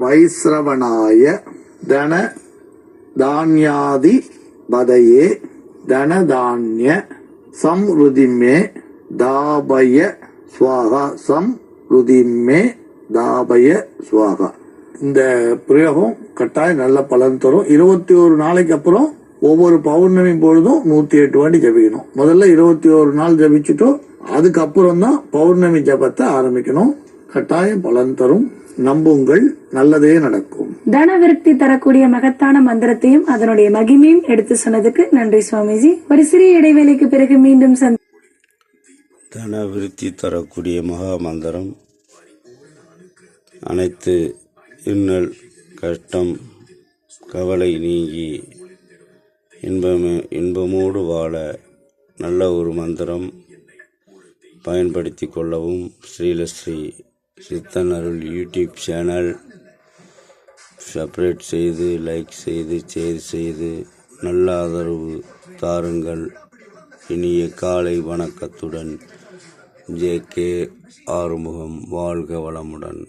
வைஸ்ரவணாய தன தானியாதி பதையே தனதானிய சம்ருதிமே தாபய ஸ்வாகா சம்ருதிமே தாபய ஸ்வாகா இந்த பிரயோகம் கட்டாயம் நல்ல பலன் தரும். இருபத்தி ஒரு நாளைக்கு அப்புறம் ஒவ்வொரு பௌர்ணமி பொழுதும் நூத்தி எட்டு வாட்டி ஜபிக்கணும். முதல்ல இருபத்தி ஒரு நாள் ஜபிச்சுட்டோம் அதுக்கப்புறம் தான் பௌர்ணமி ஜபத்தை ஆரம்பிக்கணும். கட்டாயம் பலன் தரும். நம்புங்கள் நல்லதே நடக்கும். தன விருத்தி தரக்கூடிய மகத்தான மந்திரத்தையும் அதனுடைய மகிமையும் எடுத்து சொன்னதுக்கு நன்றி சுவாமிஜி. ஒரு சிறிய இடைவேளைக்கு பிறகு மீண்டும் சந்தி தன விருத்தி தரக்கூடிய மகா மந்திரம். அனைத்து இன்னல் கஷ்டம் கவலை நீங்கி இன்பமே இன்பமோடு வாழ நல்ல ஒரு மந்திரம் பயன்படுத்தி கொள்ளவும். Srilasri Siddhan Arul YouTube channel. Subscribe செய்து லைக் செய்து ஷேர் செய்து நல்ல ஆதரவு தாருங்கள். இனிய காலை வணக்கத்துடன் ஜே கே ஆறுமுகம் வாழ்க வளமுடன்.